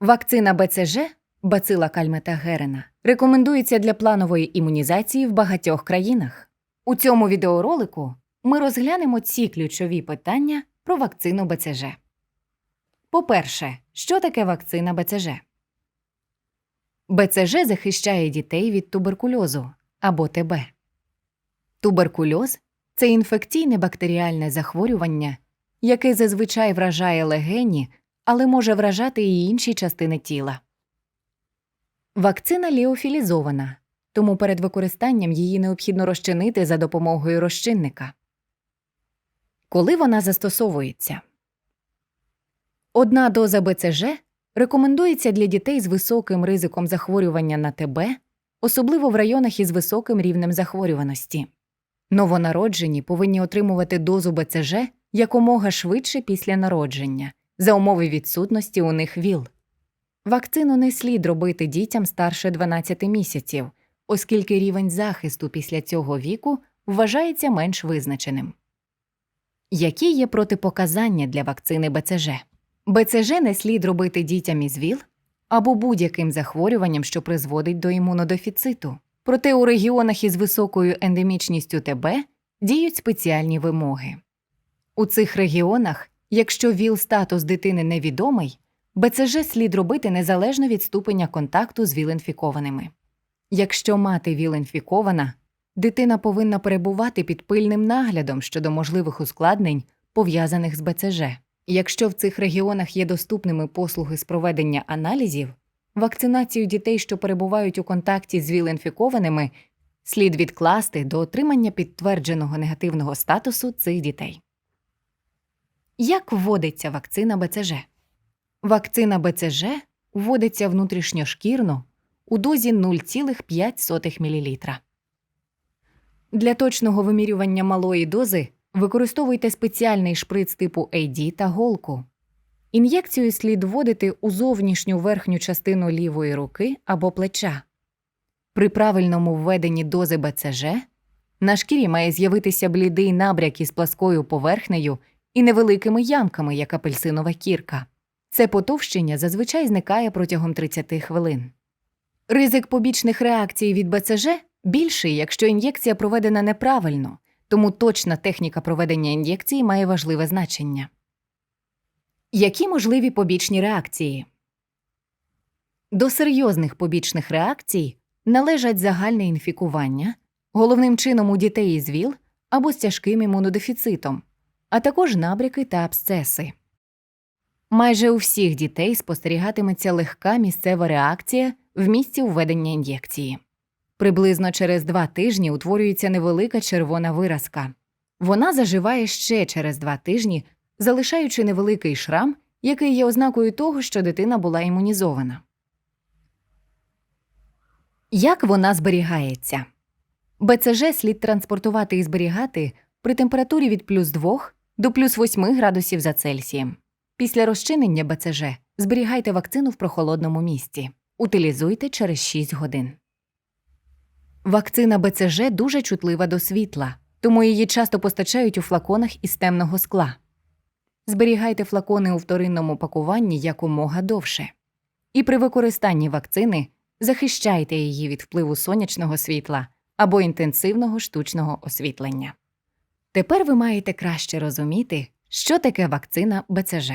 Вакцина БЦЖ бацила кальмета Герена рекомендується для планової імунізації в багатьох країнах. У цьому відеоролику ми розглянемо ці ключові питання про вакцину БЦЖ. По-перше, що таке вакцина БЦЖ? БЦЖ захищає дітей від туберкульозу або ТБ. Туберкульоз це інфекційне бактеріальне захворювання, яке зазвичай вражає легені, але може вражати і інші частини тіла. Вакцина ліофілізована, тому перед використанням її необхідно розчинити за допомогою розчинника. Коли вона застосовується? Одна доза БЦЖ рекомендується для дітей з високим ризиком захворювання на ТБ, особливо в районах із високим рівнем захворюваності. Новонароджені повинні отримувати дозу БЦЖ якомога швидше після народження, за умови відсутності у них ВІЛ. Вакцину не слід робити дітям старше 12 місяців, оскільки рівень захисту після цього віку вважається менш визначеним. Які є протипоказання для вакцини БЦЖ? БЦЖ не слід робити дітям із ВІЛ або будь-яким захворюванням, що призводить до імунодефіциту. Проте у регіонах із високою ендемічністю ТБ діють спеціальні вимоги. У цих регіонах, якщо ВІЛ-статус дитини невідомий, БЦЖ слід робити незалежно від ступеня контакту з ВІЛ-інфікованими. Якщо мати ВІЛ-інфікована, дитина повинна перебувати під пильним наглядом щодо можливих ускладнень, пов'язаних з БЦЖ. Якщо в цих регіонах є доступними послуги з проведення аналізів, вакцинацію дітей, що перебувають у контакті з ВІЛ-інфікованими, слід відкласти до отримання підтвердженого негативного статусу цих дітей. Як вводиться вакцина БЦЖ? Вакцина БЦЖ вводиться внутрішньошкірно у дозі 0,5 мл. Для точного вимірювання малої дози використовуйте спеціальний шприц типу AD та голку. Ін'єкцію слід вводити у зовнішню верхню частину лівої руки або плеча. При правильному введенні дози БЦЖ на шкірі має з'явитися блідий набряк із пласкою поверхнею і невеликими ямками, як апельсинова кірка. Це потовщення зазвичай зникає протягом 30 хвилин. Ризик побічних реакцій від БЦЖ більший, якщо ін'єкція проведена неправильно, тому точна техніка проведення ін'єкції має важливе значення. Які можливі побічні реакції? До серйозних побічних реакцій належать загальне інфікування, головним чином у дітей із ВІЛ або з тяжким імунодефіцитом, а також набряки та абсцеси. Майже у всіх дітей спостерігатиметься легка місцева реакція в місці введення ін'єкції. Приблизно через два тижні утворюється невелика червона виразка. Вона заживає ще через два тижні, залишаючи невеликий шрам, який є ознакою того, що дитина була імунізована. Як вона зберігається? БЦЖ слід транспортувати і зберігати при температурі від плюс 2 до плюс 8 градусів за Цельсієм. Після розчинення БЦЖ зберігайте вакцину в прохолодному місці. Утилізуйте через 6 годин. Вакцина БЦЖ дуже чутлива до світла, тому її часто постачають у флаконах із темного скла. Зберігайте флакони у вторинному пакуванні якомога довше. І при використанні вакцини захищайте її від впливу сонячного світла або інтенсивного штучного освітлення. Тепер ви маєте краще розуміти, що таке вакцина БЦЖ.